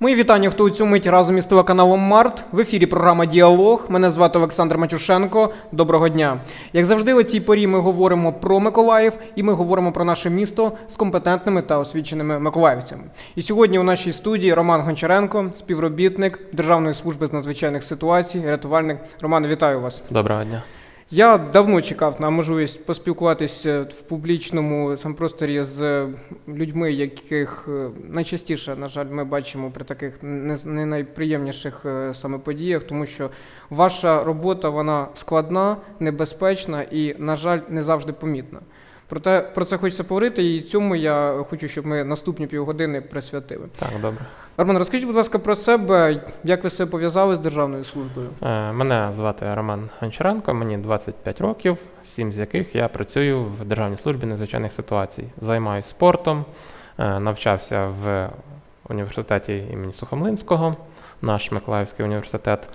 Мої вітання, хто у цю мить разом із телеканалом Март. В ефірі програма Діалог. Мене звати Олександр Матюшенко. Доброго дня. Як завжди, у цій порі ми говоримо про Миколаїв і ми говоримо про наше місто з компетентними та освіченими миколаївцями. І сьогодні у нашій студії Роман Гончаренко, співробітник Державної служби з надзвичайних ситуацій, рятувальник. Роман, вітаю вас. Доброго дня. Я давно чекав на можливість поспілкуватися в публічному сампросторі з людьми, яких е, найчастіше, на жаль, ми бачимо при таких не, не найприємніших е, саме подіях, тому що ваша робота вона складна, небезпечна і, на жаль, не завжди помітна. Проте про це хочеться поговорити, і цьому я хочу, щоб ми наступні півгодини присвятили. Так, добре. Роман, розкажіть, будь ласка, про себе, як ви себе пов'язали з державною службою? Е, Мене звати Роман Гончаренко, мені 25 років, сім з яких я працюю в Державній службі надзвичайних ситуацій. Займаюся спортом, е, навчався в університеті імені Сухомлинського, наш Миколаївський університет.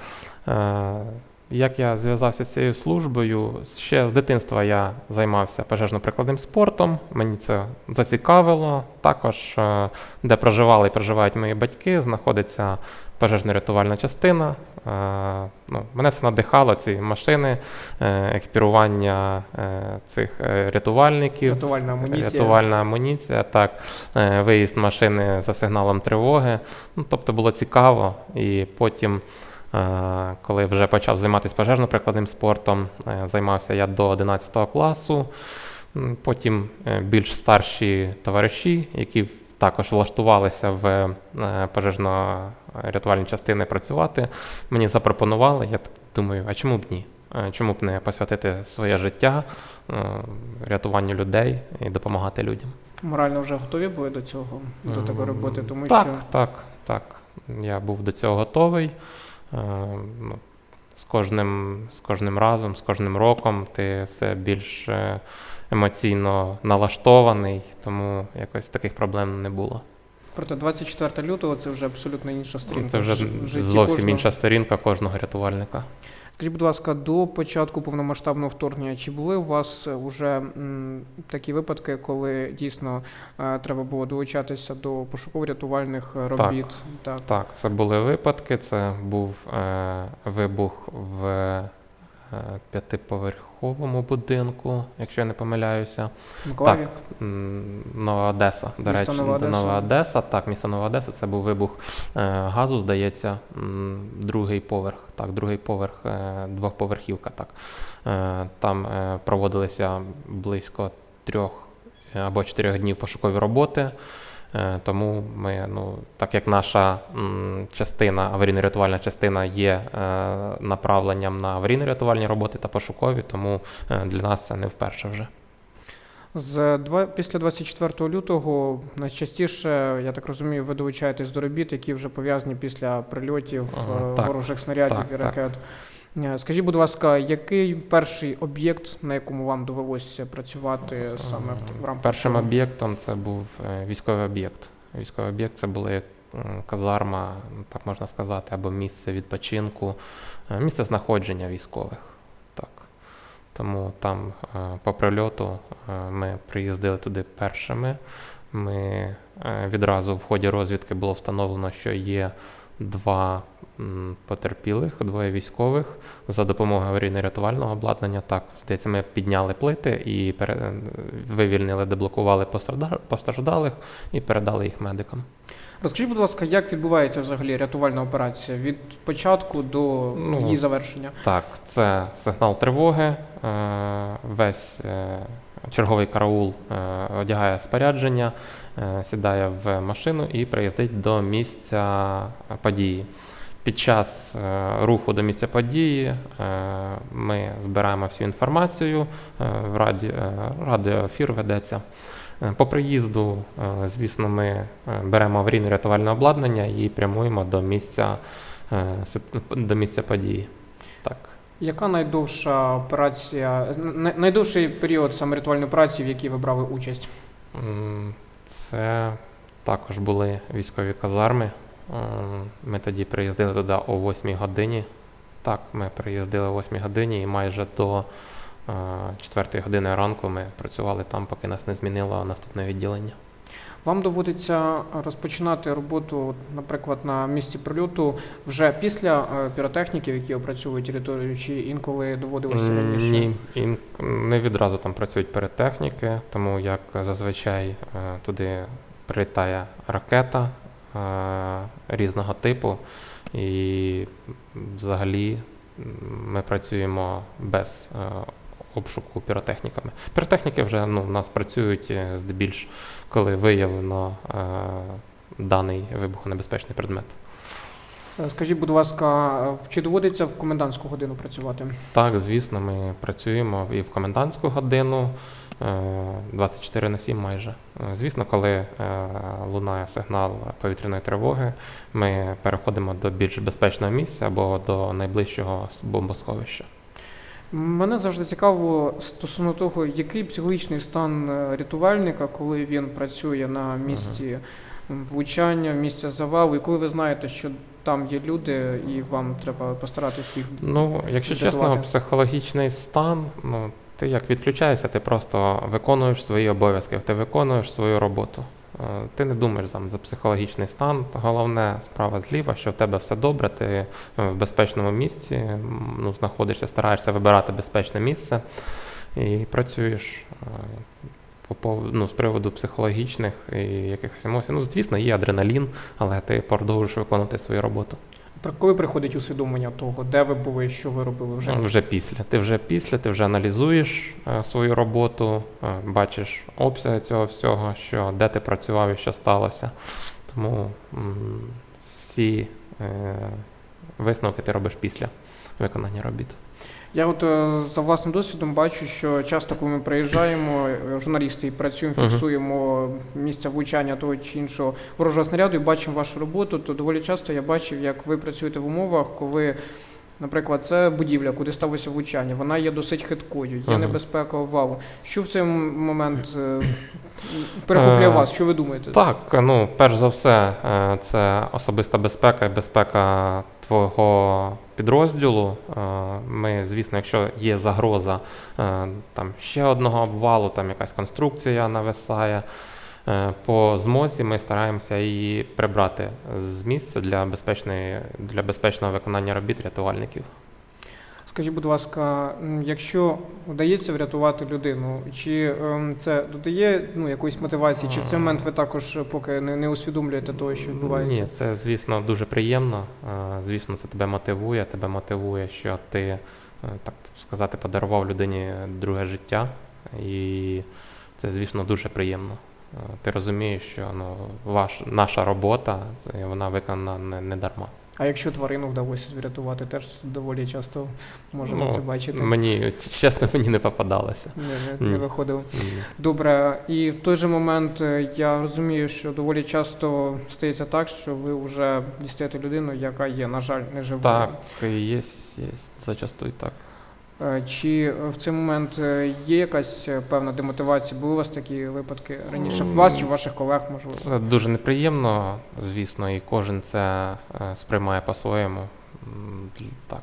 Як я зв'язався з цією службою, ще з дитинства я займався пожежно-прикладним спортом. Мені це зацікавило. Також, е, де проживали і проживають мої батьки, знаходиться пожежно-рятувальна частина. Е, Ну, мене це надихало, ці машини, е, екіпірування цих рятувальників. Рятувальна амуніція. Рятувальна амуніція, так, виїзд машини за сигналом тривоги. Ну, тобто було цікаво. І потім, коли вже почав займатися пожежно-прикладним спортом, е, займався я до 11 класу. Потім е, більш старші товариші, які також влаштувалися в е, пожежно-рятувальні частини працювати, мені запропонували. Я так думаю, а чому б ні? Е, Чому б не посвятити своє життя е, рятуванню людей і допомагати людям? Морально вже готові були до цього, до такої роботи, тому так, що так, так. Я був до цього готовий. Е, ну, З кожним, з кожним разом, з кожним роком ти все більш е, емоційно налаштований, тому якось таких проблем не було. проте 24 лютого це вже абсолютно інша сторінка. Це вже зовсім кожного. інша сторінка кожного рятувальника. Скажіть, будь ласка, до початку повномасштабного вторгнення, чи були у вас вже м, такі випадки, коли дійсно е, треба було долучатися до пошуково-рятувальних е, робіт? Так. Так, це були випадки. Це був е, вибух в е, п'ятиповерховому будинку, якщо я не помиляюся. В Так, Нова Одеса. До Місто речі, Нова Одеса. Нова Одеса. Так, місто Нова Одеса. Це був вибух е, газу, здається, другий поверх. Так, другий поверх, е, двохповерхівка. Так. Е, там проводилися близько трьох або чотирьох днів пошукові роботи. Е, Тому ми, ну, так як наша частина, аварійно-рятувальна частина є е, направленням на аварійно-рятувальні роботи та пошукові, тому е, для нас це не вперше вже. З два після 24 лютого найчастіше, я так розумію, ви долучаєтесь до робіт, які вже пов'язані після прильотів Ага, так. ворожих снарядів Так, і ракет. Е, Скажіть, будь ласка, який перший об'єкт, на якому вам довелося працювати саме в, рамках? Першим об'єктом це був е, військовий об'єкт. Військовий об'єкт це були м, казарма, так можна сказати, або місце відпочинку, е, місце знаходження військових. Так. Тому там е, по прильоту е, ми приїздили туди першими. Ми е, відразу в ході розвідки було встановлено, що є два потерпілих, двоє військових за допомогою аварійно-рятувального обладнання. Так, здається, ми підняли плити і пере... вивільнили, деблокували постражда- постраждалих і передали їх медикам. Розкажіть, будь ласка, як відбувається взагалі рятувальна операція від початку до Ну, її завершення? Так, це сигнал тривоги. е, Весь е, черговий караул е, одягає спорядження, е, сідає в машину і приїздить до місця події. Під час е, руху до місця події е, ми збираємо всю інформацію, е, в раді, е, радіоефір ведеться. Е, По приїзду, е, звісно, ми е, беремо аварійно-рятувальне обладнання і прямуємо до місця, е, до місця події. Так. Яка найдовша операція, най- найдовший період саме рятувальної операції, в якій ви брали участь? Це також були військові казарми. Ми тоді приїздили туди о 8 годині. Так, ми приїздили о 8 годині і майже до 4 години ранку ми працювали там, поки нас не змінило наступне відділення. Вам доводиться розпочинати роботу, наприклад, на місці прильоту вже після е, піротехніків, які опрацьовують територію, чи інколи доводилося раніше? Ні, і не відразу там працюють передтехніки, тому як зазвичай е, туди прилітає ракета е, різного типу, і взагалі ми працюємо без е, обшуку піротехніками. Піротехніки вже ну, у нас працюють е, здебільш, коли виявлено е, даний вибухонебезпечний предмет. Е, Скажіть, будь ласка, е, чи доводиться в комендантську годину працювати? Так, звісно, ми працюємо і в комендантську годину е, 24 на 7 майже. Е, Звісно, коли е, лунає сигнал повітряної тривоги, ми переходимо до більш безпечного місця або до найближчого бомбосховища. Мене завжди цікаво стосовно того, який психологічний стан е, рятувальника, коли він працює на місці влучання, місця завалу, і коли ви знаєте, що там є люди, і вам треба постаратися їх. Ну, якщо чесно, психологічний стан, ну, ти як відключаєшся, ти просто виконуєш свої обов'язки, ти виконуєш свою роботу. Е, Ти не думаєш там за психологічний стан. Головне справа зліва, що в тебе все добре, ти е, в безпечному місці ну, знаходишся, стараєшся вибирати безпечне місце і працюєш е, по ну, з приводу психологічних і якихось емоцій. Ну, звісно, є адреналін, але ти продовжуєш виконувати свою роботу. Коли приходить усвідомлення того, де ви були, що ви робили вже? Вже після. Ти вже після, ти вже аналізуєш е, свою роботу, е, бачиш обсяги цього всього, що де ти працював і що сталося. Тому всі е, висновки ти робиш після виконання робіт. Я от е, за власним досвідом бачу, що часто, коли ми приїжджаємо, е, журналісти і працюємо, фіксуємо місця влучання того чи іншого ворожого снаряду і бачимо вашу роботу, то доволі часто я бачив, як ви працюєте в умовах, коли, наприклад, це будівля, куди сталося влучання, вона є досить хиткою, є небезпека обвалу. Що в цей момент е, перехоплює вас? Що ви думаєте? Так, ну, перш за все, це особиста безпека і безпека твого підрозділу. Е, Ми, звісно, якщо є загроза е, там ще одного обвалу, там якась конструкція нависає. е, По змозі ми стараємося її прибрати з місця для безпечної для безпечного виконання робіт рятувальників. Скажіть, будь ласка, якщо вдається врятувати людину, чи ем, це додає ну, якоїсь мотивації, чи в цей момент ви також е, поки не, не усвідомлюєте того, що відбувається? Ні, це звісно дуже приємно. Е, Звісно, це тебе мотивує. Тебе мотивує, що ти, е, так сказати, подарував людині друге життя. І це, звісно, дуже приємно. Ти розумієш, що ну, ваш, наша робота вона виконана не, не дарма. А якщо тварину вдалося врятувати, теж доволі часто можемо Ну, це бачити. Мені чесно, мені не попадалося. Не, не, не виходило. Добре, і в той же момент е, я розумію, що доволі часто стається так, що ви вже дістаєте людину, яка є, на жаль, не жива. Так, є, є, зачасту і так. Е, Чи в цей момент е, є якась е, певна демотивація? Були у вас такі випадки раніше? В вас чи в ваших колег, можливо? Це дуже неприємно, звісно, і кожен це сприймає по-своєму. Так.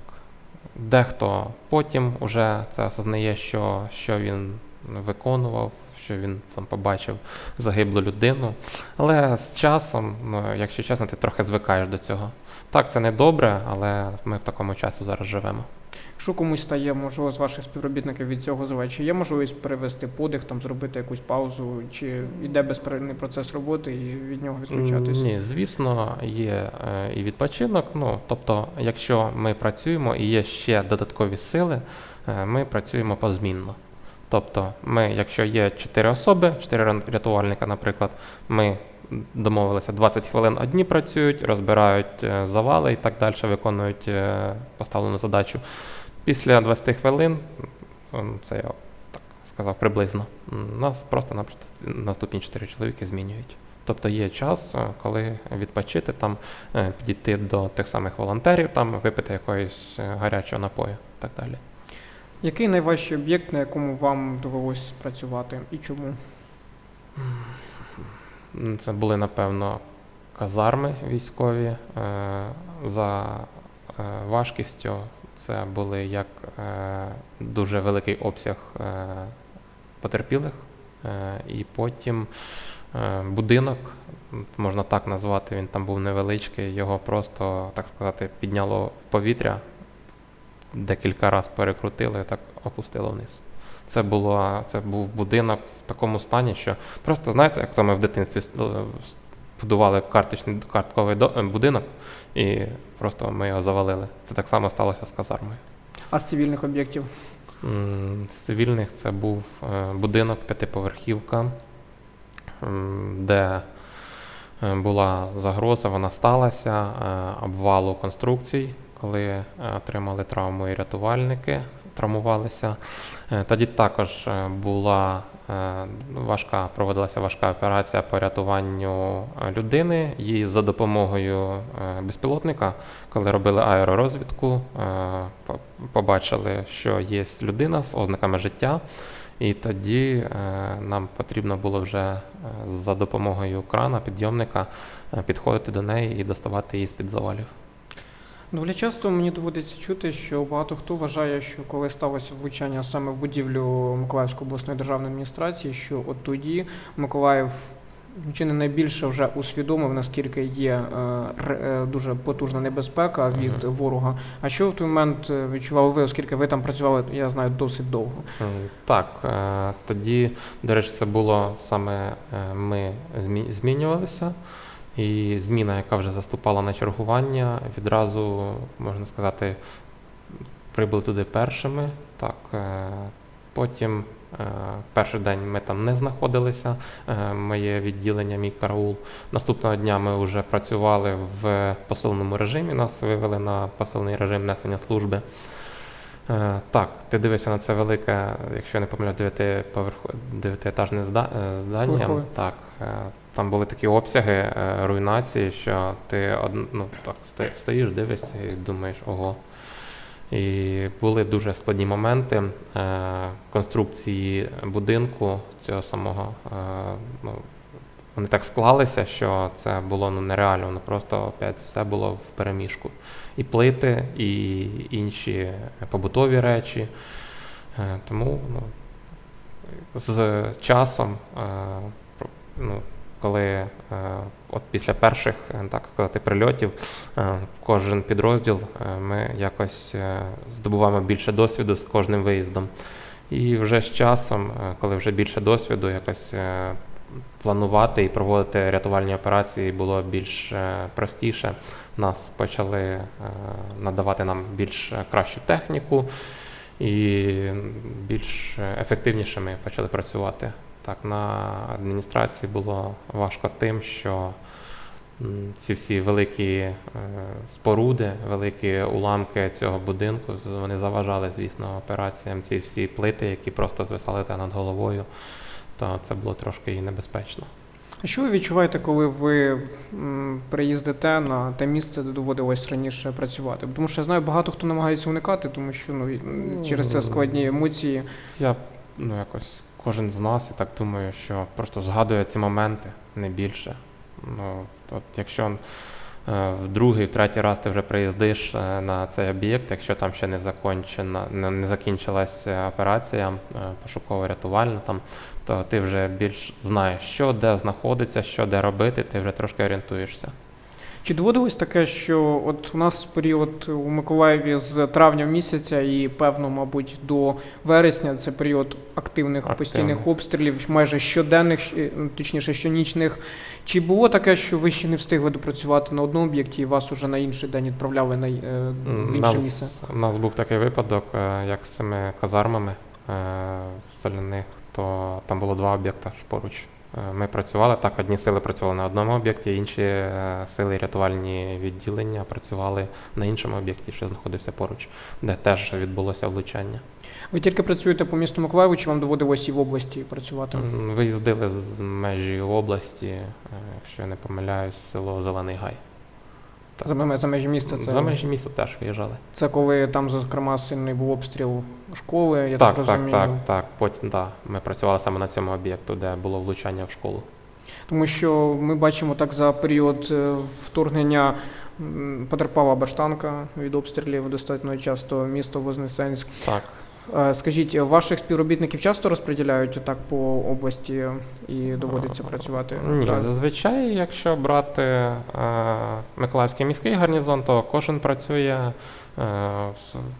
Дехто потім вже це осознає, що, що він виконував, що він там побачив загиблу людину. Але з часом, ну, якщо чесно, ти трохи звикаєш до цього. Так, це не добре, але ми в такому часу зараз живемо. Якщо комусь стає, можливо, з ваших співробітників від цього зле, чи є можливість перевести подих, там зробити якусь паузу, чи йде безперервний процес роботи і від нього відключатись? Ні, звісно, є е, і відпочинок. Ну, тобто, якщо ми працюємо і є ще додаткові сили, е, ми працюємо позмінно. Тобто, ми, якщо є 4 особи, 4 рятувальника, наприклад, ми домовилися 20 хвилин одні працюють, розбирають е, завали і так далі, виконують е, поставлену задачу. Після 20 хвилин, це я так сказав приблизно, нас просто-напросто наступні 4 чоловіки змінюють. Тобто є час, е, коли відпочити там, підійти до тих самих волонтерів, там випити якоїсь е, гарячого напою і так далі. Який найважчий об'єкт, на якому вам довелось працювати і чому? Це були, напевно, казарми військові. Е, За е, важкістю це були як е, дуже великий обсяг потерпілих, і потім будинок, можна так назвати, він там був невеличкий, його просто, так сказати, підняло в повітря, декілька разів перекрутили так опустило вниз. Це, було, це був будинок в такому стані, що просто знаєте, як то ми в дитинстві е, будували карточний картковий до- е, будинок, і просто ми його завалили. Це так само сталося з казармою. А з цивільних об'єктів? З цивільних це був е, будинок, п'ятиповерхівка, де була загроза, вона сталася, обвалу конструкцій, коли отримали травму і рятувальники, травмувалися. Е, Тоді також е, була е, важка, проводилася важка операція по рятуванню людини. Її за допомогою безпілотника коли робили аеророзвідку, побачили, що є людина з ознаками життя, і тоді нам потрібно було вже за допомогою крана, підйомника підходити до неї і доставати її з-під завалів. Доволі часто мені доводиться чути, що багато хто вважає, що коли сталося влучання саме в будівлю Миколаївської обласної державної адміністрації, що от тоді Миколаїв чи не найбільше вже усвідомив, наскільки є е, е, дуже потужна небезпека від Мгм. ворога. А що в той момент е, відчували ви, оскільки ви там працювали, я знаю, досить довго? Так, е, тоді, до речі, це було саме ми змі- змінювалися, і зміна, яка вже заступала на чергування, відразу, можна сказати, прибули туди першими. Так, е, потім е, перший день ми там не знаходилися, е, моє відділення, мій караул. Наступного дня ми вже працювали в посиленому режимі, нас вивели на посилений режим несення служби. Е, Так, ти дивишся на це велике, якщо я не помиляю, дев'ятиетажне е, здання. Так, е, там були такі обсяги руйнації, що ти ну, так, стоїш, дивишся і думаєш, ого. І були дуже складні моменти конструкції будинку цього самого. Ну, вони так склалися, що це було ну, нереально. Воно просто опять все було в переміжку. І плити, і інші побутові речі. Е, Тому ну, з часом, е, ну, коли е, от після перших, так сказати, прильотів, кожен підрозділ ми якось здобуваємо більше досвіду з кожним виїздом. І вже з часом, коли вже більше досвіду, якось планувати і проводити рятувальні операції було більш е, простіше. Нас почали е, надавати нам більш е, кращу техніку і більш ефективніше ми почали працювати. Так, на адміністрації було важко тим, що ці всі великі споруди, великі уламки цього будинку, вони заважали, звісно, операціям. Ці всі плити, які просто звисали над головою, то це було трошки і небезпечно. А що ви відчуваєте, коли ви приїздите на те місце, де доводилось раніше працювати? Тому що я знаю, багато хто намагається уникати, тому що ну, через це складні емоції. Я ну, якось кожен з нас, я так думаю, що просто згадує ці моменти не більше. Ну, от якщо в другий, в третій раз ти вже приїздиш е, на цей об'єкт, якщо там ще не закончена, не, закінчилася е, операція е, пошуково-рятувальна, там, то ти вже більш знаєш, що де знаходиться, що де робити, ти вже трошки орієнтуєшся. Чи доводилось таке, що от у нас період у Миколаєві з травня місяця і певно, мабуть, до вересня це період активних Активних. постійних обстрілів, майже щоденних, ну, точніше щонічних. Чи було таке, що ви ще не встигли допрацювати на одному об'єкті і вас уже на інший день відправляли на е, в інше місце? у нас був такий випадок, е, як з цими казармами е, соляних, то там було два об'єкти поруч. Е, Ми працювали так, одні сили працювали на одному об'єкті, інші е, сили рятувальні відділення працювали на іншому об'єкті, що знаходився поруч, де теж відбулося влучання. Ви тільки працюєте по місту Миколаєву, чи вам доводилось і в області працювати? Виїздили з межі області, е, якщо я не помиляюсь, село Зелений Гай. Так. За, за межі міста це, За межі міста теж виїжджали. це коли там, зокрема, сильний був обстріл школи, я так, Так, так, розумію. так, так. Потім да, ми працювали саме на цьому об'єкту, де було влучання в школу. Тому що ми бачимо так за період е, вторгнення м, потерпала Баштанка від обстрілів достатньо часто місто Вознесенськ. Так, Скажіть, ваших співробітників часто розподіляють так по області і доводиться працювати? Ні, зазвичай, якщо брати е, Миколаївський міський гарнізон, то кожен працює е,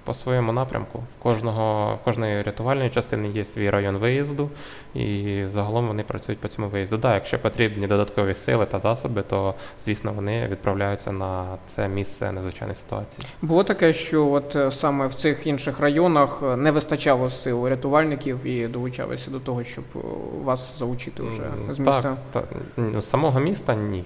по своєму напрямку. В Кожного, в кожної рятувальної частини є свій район виїзду, і загалом вони працюють по цьому виїзду. Да, якщо потрібні додаткові сили та засоби, то звісно вони відправляються на це місце надзвичайної ситуації. Було таке, що от е, саме в цих інших районах е, не вистачало сил рятувальників і долучалися до того, щоб е, вас залучити вже з міста. Так. Н- З самого міста ні.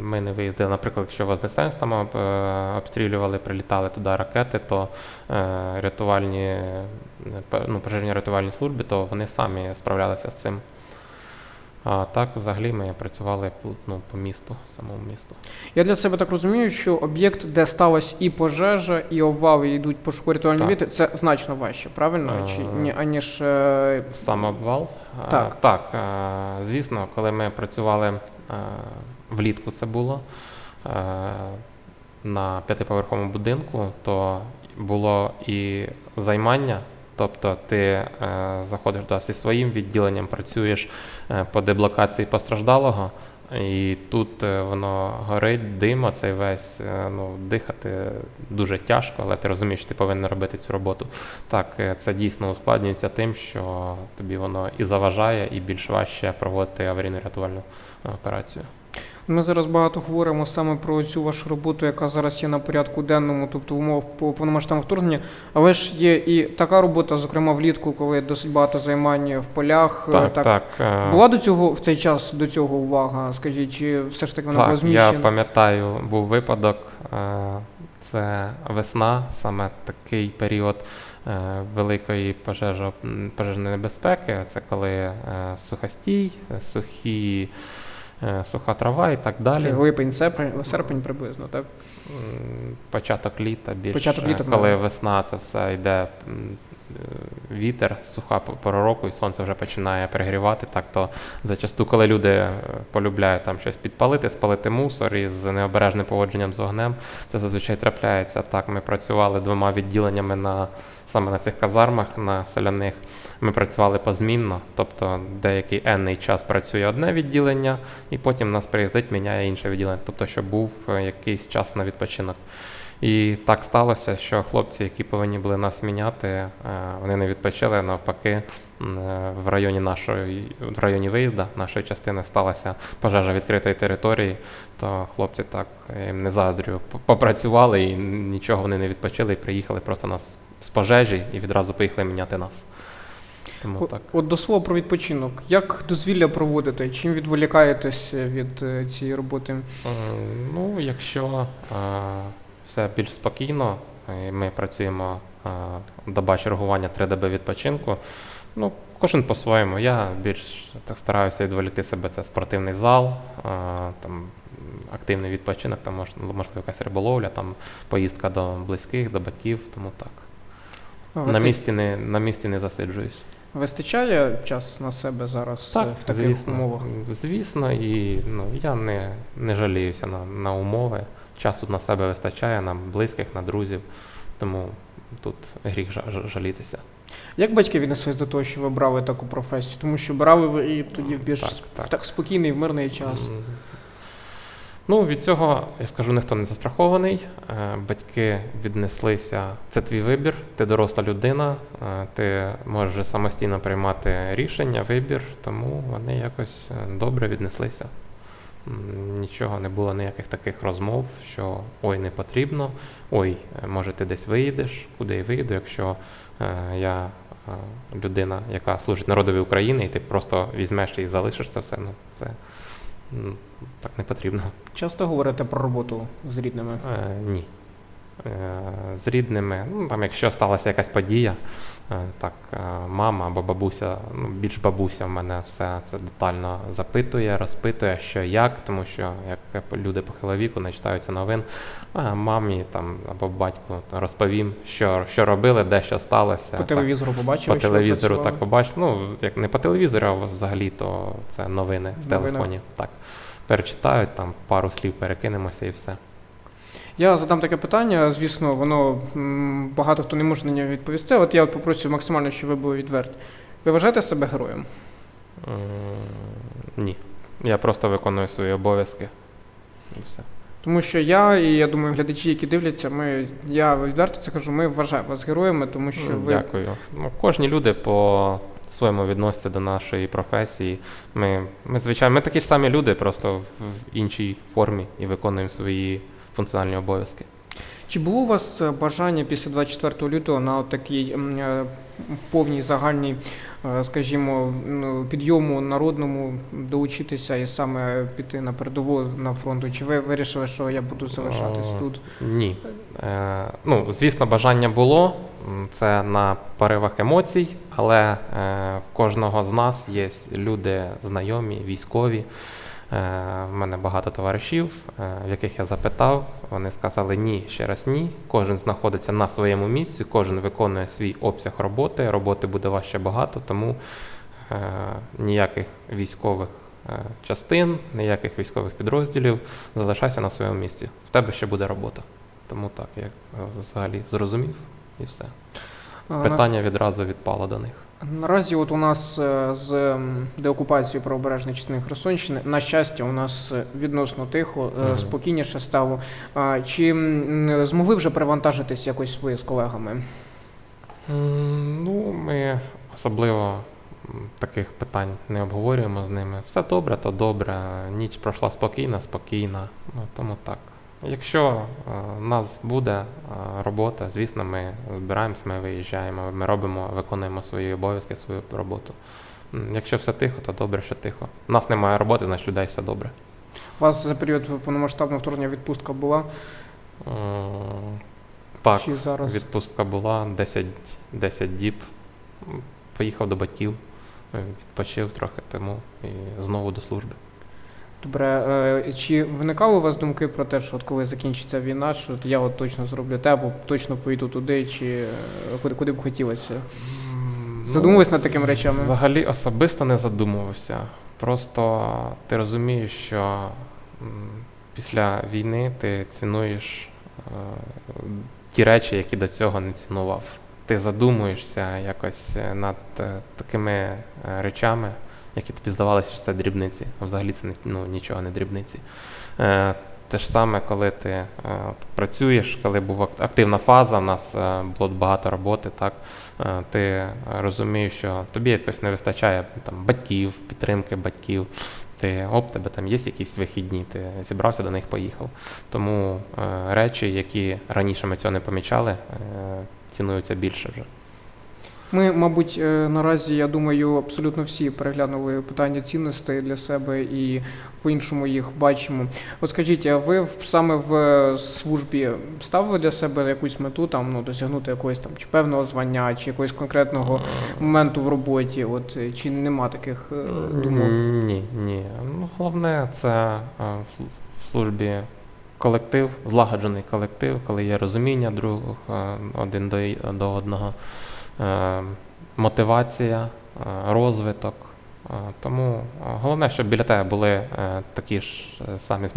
Ми не виїздили, наприклад, якщо Вознесенськ там е, обстрілювали, прилітали туди ракети, то е, рятувальні, е, ну, пожежні рятувальні служби, то вони самі справлялися з цим. А так, взагалі, ми працювали по- ну, по місту, самому місту. Я для себе так розумію, що об'єкт, де сталася і пожежа, і обвал, і йдуть пошуково-рятувальні Так. робіти, це значно важче, правильно? Чи Е, ні, аніж е, Сам обвал? Так. Так, е, звісно, коли ми працювали е, влітку, це було е, на п'ятиповерховому будинку, то було і займання. Тобто ти е, заходиш туди зі своїм відділенням, працюєш е, по деблокації постраждалого, і тут е, воно горить, дим, цей весь, е, ну, дихати дуже тяжко, але ти розумієш, що ти повинен робити цю роботу. Так, е, це дійсно ускладнюється тим, що тобі воно і заважає, і більш важче проводити аварійну рятувальну е, операцію. Ми зараз багато говоримо саме про цю вашу роботу, яка зараз є на порядку денному, тобто в умовах по повномасштабного вторгнення. Але ж є і така робота, зокрема влітку, коли досить багато займань в полях. е, Так, так. е, Була до цього в цей час до цього увага? Скажіть, чи все ж таки вона була зміщена? я пам'ятаю, був випадок. е, Це весна, саме такий період великої пожежо, пожежної небезпеки. Це коли сухостій, сухі, суха трава і так далі. Липень, серпень, серпень приблизно, так? Початок літа більше, Початок літа, коли да. весна, це все йде е, вітер, суха пора року, і сонце вже починає перегрівати. Так то зачасту, коли люди е, полюбляють там щось підпалити, спалити мусор із необережним поводженням з вогнем, це зазвичай трапляється. Так, ми працювали двома відділеннями на саме на цих казармах, на соляних. Ми працювали позмінно, тобто деякий енний час працює одне відділення, і потім нас приїздить, міняє інше відділення, тобто, щоб був е, якийсь час на відпочинок. І так сталося, що хлопці, які повинні були нас міняти, е, вони не відпочили. Навпаки, е, в районі нашої в районі виїзду нашої частини сталася пожежа відкритої території. То хлопці так не заздрю, попрацювали і нічого вони не відпочили, і приїхали просто нас з пожежі і відразу поїхали міняти нас. Тому так. От до слова про відпочинок. Як дозвілля проводите? Чим відволікаєтесь від е, цієї роботи? Е, Ну, якщо е, все більш спокійно, і ми працюємо е, доба чергування 3 доби відпочинку. Ну, кожен по-своєму. Я більш так стараюся відволікти себе. Це спортивний зал, е, там активний відпочинок, там мож- можливо якась риболовля, там поїздка до близьких, до батьків, тому так. На місці не, на місці не засиджуюсь. Вистачає час на себе зараз Так, е, в таких звісно, умовах? Звісно, і ну, я не, не жаліюся на, на умови. Часу на себе вистачає, на близьких, на друзів. Тому тут гріх жа- жа- жалітися. Як батьки віднеслись до того, що ви брали таку професію? Тому що брали ви і тоді в більш Так, сп- так. в так спокійний, в мирний час. М, Ну, від цього, я скажу, ніхто не застрахований. Е, Батьки віднеслися. Це твій вибір, ти доросла людина, е, ти можеш самостійно приймати рішення, вибір, тому вони якось е, добре віднеслися. Нічого не було ніяких таких розмов, що ой, не потрібно, ой, може ти десь виїдеш, куди я виїду, якщо я людина, яка служить народові України, і ти просто візьмеш і залишиш це все. Ну, це так не потрібно. Часто говорите про роботу з рідними? Е, ні. Е, з рідними, ну там, якщо сталася якась подія, е, так, е, мама або бабуся, ну, більш бабуся в мене все це детально запитує, розпитує, що як, тому що як люди похилого віку не читаються новин, а мамі там або батьку розповім, що, що робили, де що сталося. По телевізору побачили? по телевізору так побачив. Ну, як не по телевізору, а взагалі, то це новини в В телефоні. Так. Перечитають, там пару слів перекинемося і все. Я задам таке питання, звісно, воно багато хто не може на нього відповісти. От я от попросив максимально, щоб ви були відверті. Ви вважаєте себе героєм? Ні. Я просто виконую свої обов'язки. І все. Тому що я і я думаю, глядачі, які дивляться, ми я відверто це кажу, ми вважаємо вас героями, тому що Ну, ви Дякую. Ну, кожні люди по своєму відносяться до нашої професії. Ми, ми, звичайно, ми такі ж самі люди, просто в іншій формі і виконуємо свої функціональні обов'язки. Чи було у вас е, бажання після 24 лютого на такій е, повній загальній, е, скажімо, підйому народному долучитися і саме піти на передову на фронту? Чи ви вирішили, що я буду залишатись О, тут? Ні. Е, ну, звісно, бажання було. Це на поривах емоцій, але е, в кожного з нас є люди знайомі, військові. Е, в мене багато товаришів, е, в яких я запитав. Вони сказали ні, ще раз ні. Кожен знаходиться на своєму місці, кожен виконує свій обсяг роботи. Роботи буде важче багато, тому е, ніяких військових е, частин, ніяких військових підрозділів. Залишайся на своєму місці. В тебе ще буде робота. Тому так, я е, взагалі зрозумів і все. Питання відразу відпало до них. Наразі, от у нас е, з деокупацією правобережної частини Херсонщини, на щастя, у нас е, відносно тихо, Мгм. спокійніше стало. Чи змогли вже перевантажитись якось ви з колегами? Ну, ми особливо таких питань не обговорюємо з ними. Все добре, то добре. Ніч пройшла спокійно, спокійна. Ну, тому так. Якщо е, у нас буде е, робота, звісно, ми збираємось, ми виїжджаємо, ми робимо, виконуємо свої обов'язки, свою роботу. Якщо все тихо, то добре, що тихо. У нас немає роботи, значить людей все добре. У вас за період повномасштабного вторгнення відпустка була? М, Так, Чи зараз? відпустка була 10, 10 діб. Поїхав до батьків, е, відпочив трохи тому і знову до служби. Добре, е, чи виникали у вас думки про те, що от коли закінчиться війна, що от я от точно зроблю те, або точно поїду туди, чи е, куди, куди б хотілося? Ну, Задумувались над такими речами? Взагалі особисто не задумувався. Просто ти розумієш, що після війни ти цінуєш е, ті речі, які до цього не цінував. Ти задумуєшся якось над такими речами, які тобі здавалося, що це дрібниці, а взагалі це ну, нічого не дрібниці. Е, те ж саме, коли ти е, працюєш, коли була активна фаза, в нас е, було багато роботи, так, е, ти розумієш, що тобі якось не вистачає там, батьків, підтримки батьків. Ти оп, тебе там є якісь вихідні, ти зібрався до них, поїхав. Тому е, речі, які раніше ми цього не помічали, е, цінуються більше вже. Ми, мабуть, е, наразі, я думаю, абсолютно всі переглянули питання цінностей для себе і по-іншому їх бачимо. От скажіть, а ви саме в е, службі ставили для себе якусь мету там ну досягнути якогось там чи певного звання, чи якогось конкретного моменту в роботі? От е, чи нема таких е, думок? Ні, ні. Ну, головне це е, в службі колектив, злагоджений колектив, коли є розуміння друг е, один до, одного, е, мотивація, е, розвиток. Е, Тому е, головне, щоб біля тебе були е, такі ж е, самі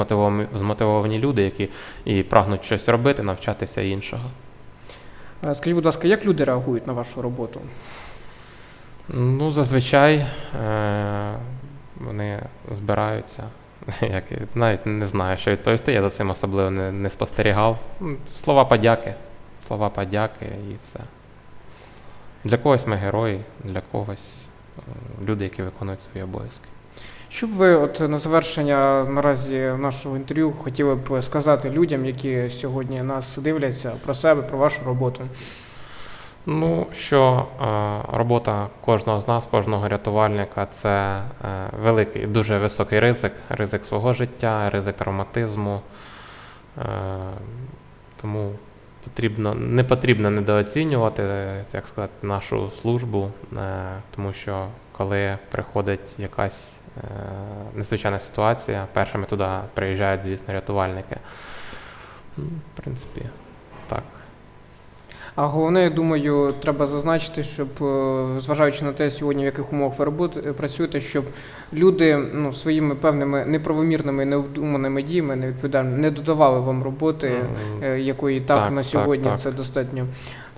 змотивовані, люди, які і прагнуть щось робити, навчатися іншого. Е, Скажіть, будь ласка, як люди реагують на вашу роботу? Ну, зазвичай е, вони збираються. Як, навіть не знаю, що відповісти, я за цим особливо не, не спостерігав. Слова подяки. Слова подяки і все. Для когось ми герої, для когось е, люди, які виконують свої обов'язки. Що б ви от на завершення наразі нашого інтерв'ю хотіли б сказати людям, які сьогодні нас дивляться про себе, про вашу роботу? Ну, що е, робота кожного з нас, кожного рятувальника це е, великий, дуже високий ризик, ризик свого життя, ризик травматизму. Тому потрібно, не потрібно недооцінювати, як сказати, нашу службу, е, тому що коли приходить якась е, незвичайна ситуація, першими туди приїжджають, звісно, рятувальники. Ну, В принципі, так. А головне, я думаю, треба зазначити, щоб е, зважаючи на те, сьогодні в яких умовах ви працюєте, щоб люди ну, своїми певними неправомірними, необдуманими діями невідповідальними не додавали вам роботи, е, якої так, так, на сьогодні так. це достатньо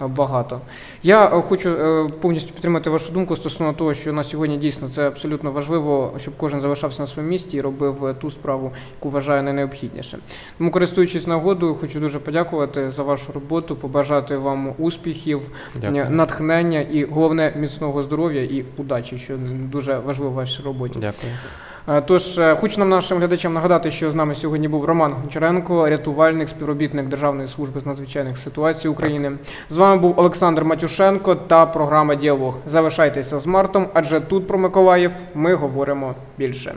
е, багато. Я е, хочу повністю підтримати вашу думку стосовно того, що на сьогодні дійсно це абсолютно важливо, щоб кожен залишався на своєму місці і робив ту справу, яку вважає найнеобхідніше. Тому, користуючись нагодою, хочу дуже подякувати за вашу роботу, побажати вам успіхів, Дякую. натхнення і головне міцного здоров'я і удачі, що дуже важливо в вашій роботі. Дякую. Е, Тож е, хочу нам нашим глядачам нагадати, що з нами сьогодні був Роман Гончаренко, рятувальник, співробітник Державної служби з надзвичайних ситуацій України. З вами був Олександр Матюшенко та програма Діалог. Залишайтеся з Мартом, адже тут про Миколаїв ми говоримо більше.